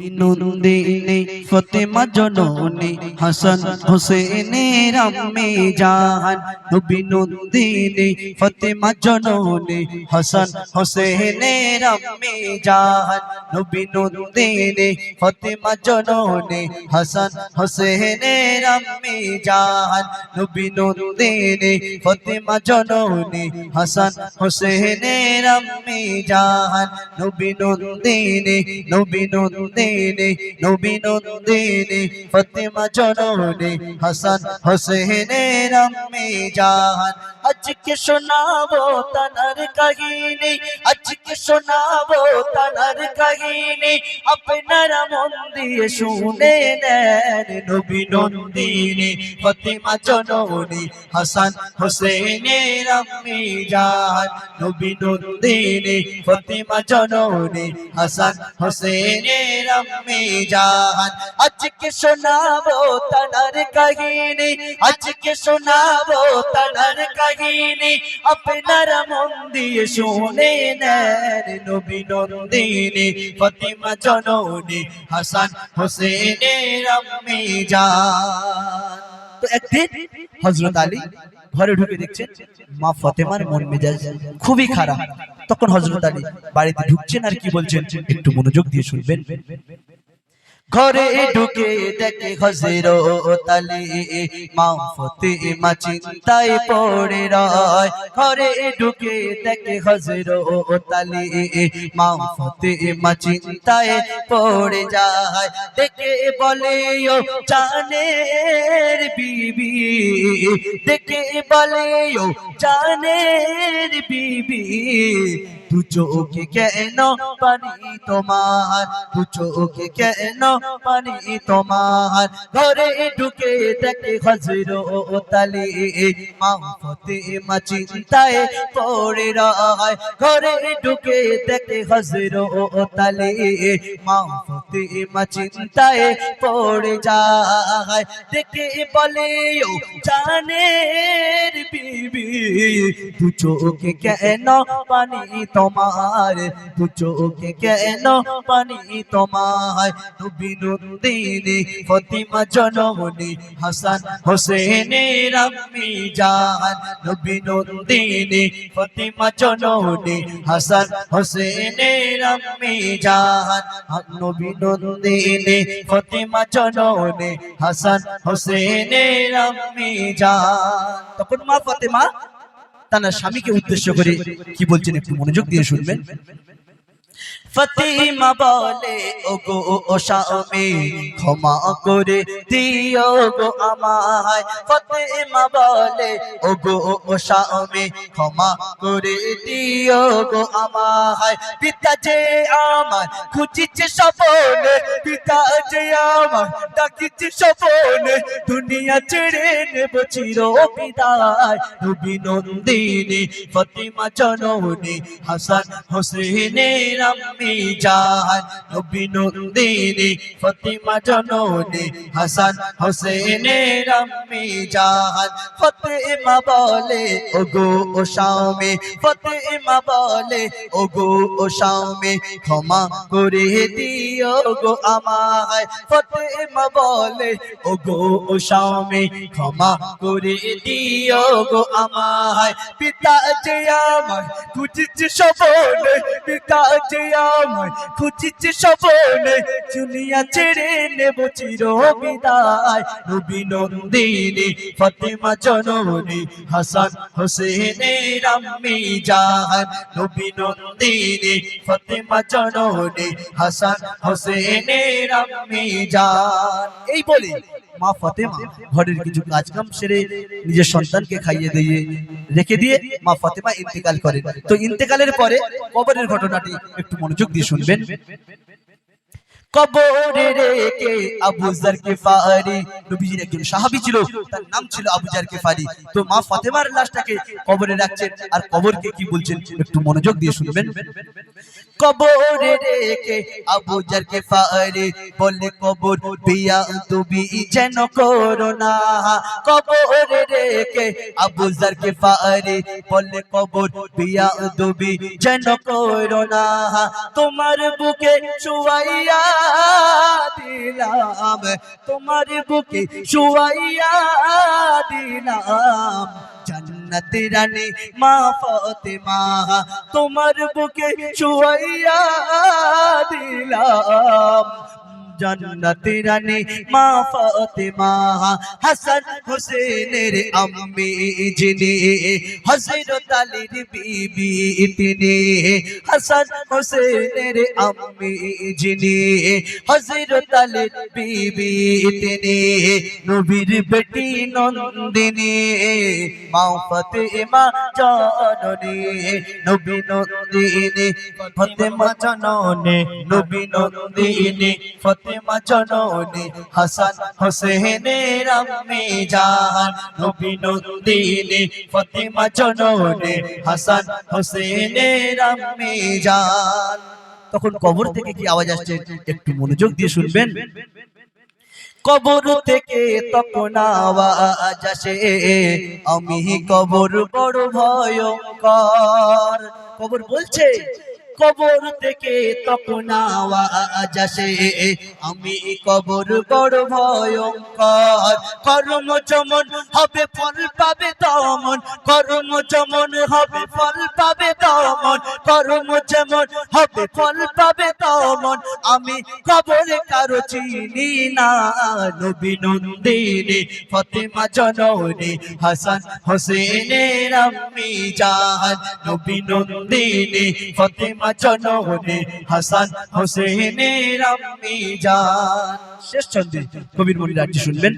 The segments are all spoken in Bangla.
নন্দিনী ফতেমা জননী হাসান হোসেনের আম্মে জাহান নবী নন্দিনী ফতেমা জননী হাসান হোসেনের আম্মে জাহান নবী নন্দিনী ফতেমা জননী হাসান হোসেনের আম্মে জাহান নবী নন্দিনী ফতেমা জননী হাসান হোসেনের আম্মে জাহান নবী নন্দিনী নবী নন্দিনী নবী নন্দিনী ফতেমা জননী হাসান হোসেনের আম্মে জাহান আজকে শোনাবো তানার কাহিনী আজকে শোনাবো তানার কাহিনী আপনারা মন দিয়ে শুনে নেন নবী নন্দিনী ফতেমা জননী হাসান হোসেনের আম্মে জাহান নবী নন্দিনী ফতেমা জননী হাসান হোসেনের আম্মে জাহান আজকে শোনাবো তানার কাহিনী আজকে শোনাবো তানার কাহিনী আপনারা মন দিয়ে শুনে নেন নবী নন্দিনী ফতিমা জননী হাসান হোসেনের তো একদিন হযরত আলী ঘরে ঢুকে দেখছেন মা ফতেমার মন মেজাজ খুবই খারাপ। তখন হযরত আলী বাড়িতে ঢুকছেন আর কি বলছেন, একটু মনোযোগ দিয়ে শুনবেন। ঘরে ঢুকে দেখে হজের তালি মা ফতেমা চিন্তায় পড়ে রয়। ঘরে ঢুকে দেখে হজের তালি মা ফতেমা চিন্তায় পড়ে যায়। দেখে বলে, ও জানের বিবি। দেখে বলে, ও জানের বিবি। দু চোখে কেন পানি তোমার? দু চোখে কেন পানি তোমার? ঘরে ঢুকে দেখে হজর ও তালি মা ফতেমা চিন্তায় পড়ে রয়। ঘরে ঢুকে দেখে হজর ও তালি মা ফতেমা চিন্তায় পড়ে যায়। দেখে বলে, ও জানের বিবি দু চোখে কেন পানি তোমার, দু চোখে কেন পানি তোমার? নবী নন্দিনী ফতিমা জনমনি, হাসান হোসেনের আম্মি জান। নবী নন্দিনী ফতিমা জনমনি, হাসান হোসেনের আম্মি জান। নবী নন্দিনী ফতিমা জনমনি, হাসান হোসেনের আম্মি জান। তখন মা ফতেমা তার স্বামীকে উদ্দেশ্য করে কি বলছেন? একটু মনোযোগ দিয়ে শুনবেন। ফতিমা বলে ও গো ও স্বামী ক্ষমা করে দিও গো আমায়। ফতিমা বলে ও গো ও স্বামী ক্ষমা করে দিও গো আমায়। পিতা যে আমার, খুঁজিছে সপনে পিতা যে আমার, ডাকিছে সপনে দুনিয়া ছেড়ে নেব চির বিদায়। নবী নন্দিনী, ফতিমা জননী, হাসান হোসেনের আম্মি জান নবী নন্দিনী, ফতিমা জননী, হাসান হোসেনের আম্মি জান ফতিমা বলে, ওগো ও স্বামী ফতিমা বলে, ওগো ও স্বামী ক্ষমা করে দিও গো আমায়। ফতিমা বলে, ওগো ও স্বামী ক্ষমা করে দিও গো আমায়। পিতা যে আমার খুঁজিছে সপনে পিতা যে খুঁজিছে সপনে দুনিয়া ছেড়ে নেব চির বিদায়। নবী নন্দিনী, ফতেমা জননী, হাসান হোসেনের আম্মি জাহান। নবী নন্দিনী, ফতেমা জননী, হাসান হোসেনের আম্মি জান এই বলি মা ফতেমা ঘরের কিছু কাজকাম সেরে নিজের সন্তানকে খাইয়ে দিয়ে রেখে দিয়ে মা ফতেমা ইন্তেকাল করেন। তো ইন্তেকালের পরে কবরের ঘটনাটি একটু মনোযোগ দিয়ে শুনবেন। সাহাবী ছিল, তার নাম ছিল তো মা ফাতেমার লাশটাকে কবরে রাখছেন, আর কবরকে কি বলছেন একটু মনোযোগ দিয়ে শুনবেন। কবরে রেখে আবু জারকে ফারে বলে কবর বিয়া তুমি যেন করো না। কবরে রেখে আবু জারকে ফারে বলে কবর বিয়া তুমি যেন করো না। তোমার বুকে শুয়াইয়া দিলাম, তোমার বুকে শুয়াইয়া দিলাম। জন্নত রানী মা ফাতেমা তোমার বুকে শুয়াইয়া দিলাম। জন্নত রানী মা ফাতেমা, হাসান হোসেনের আম্মি যিনি, হযরত আলীর বিবি তিনি, হাসান হোসেনের আম্মি যিনি, হযরত আলীর বিবি তিনি, নবীর বেটি নন্দিনী, মা ফাতেমা জননী, নবী নন্দিনী, ফাতেমা জননী, নবী নন্দিনী, ফাতেমা জননী হাসান হোসেনের আম্মি জান নবী নন্দিনী ফাতেমা জননী হাসান হোসেনের আম্মি জান তখন কবর থেকে কি আওয়াজ আসছে? একটু মনোযোগ দিয়ে শুনবেন। কবর থেকে তখন আওয়াজ আসে, আমি কবর বড় ভয়ঙ্কর। কবর বলছে কবর থেকে তখন আওয়াজ আসে আমি কবর বড় ভয়ঙ্কর। কর্ম যেমন হবে, ফল পাবে তমন কর্ম যেমন হবে, ফল পাবে তমন কর্ম যেমন হবে, ফল পাবে তমন আমি কবর কারও চিনি না, নবী নন্দিনী। ফতেমা জননী, হাসান হোসেনের আম্মি জান। নবী নন্দিনী, ফতেমা শেষ ছন্দে কবির মনির রাজ্যে শুনবেন।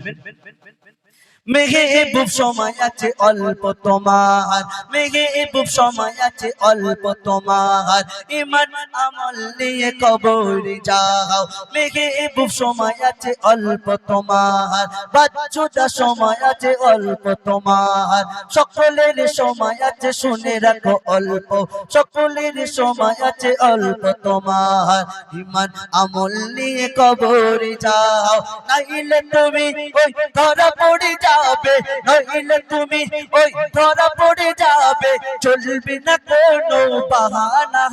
মেঘেবুব সময় আছে অল্প তোমার। মেঘেবুব সময় আছে অল্প তোমার। ইমান আমল নিয়ে কবর যাও। মেঘেবুব সময় আছে অল্প তোমার। বাচ্চুটা সময় আছে অল্প তোমার। সকলের সময় আছে শুনে রাখো অল্প। সকলের সময় আছে অল্প তোমার। ইমান আমল নিয়ে কবর যাও। নাইলে তুমি ওই ধরা পড়ে যাবে, নইলে তুমি ওই ধরা পড়ে যাবে। চলবে না কোনো বাহানা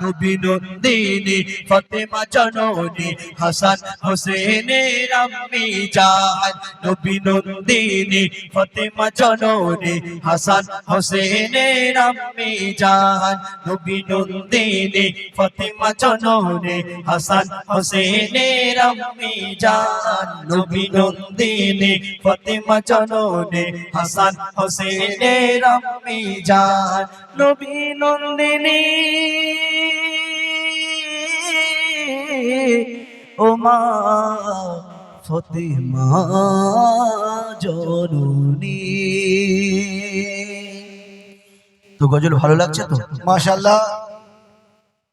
নবী নন্দিনী ফতেমা জননী, হাসান হোসেনের আম্মি জান নবী নন্দিনী ফতেমা জননী, হাসান হোসেনের আম্মি জান নবী নন্দিনী ফতেমা জননী, হাসান হোসেনের আম্মি জান নবী নন্দিনী ফতেমা জননী হাসান হোসেনের আম্মি জান, নবী নন্দিনী। ফতেমা জননী। তো গজল ভালো লাগছে তো? মাশাল্লাহ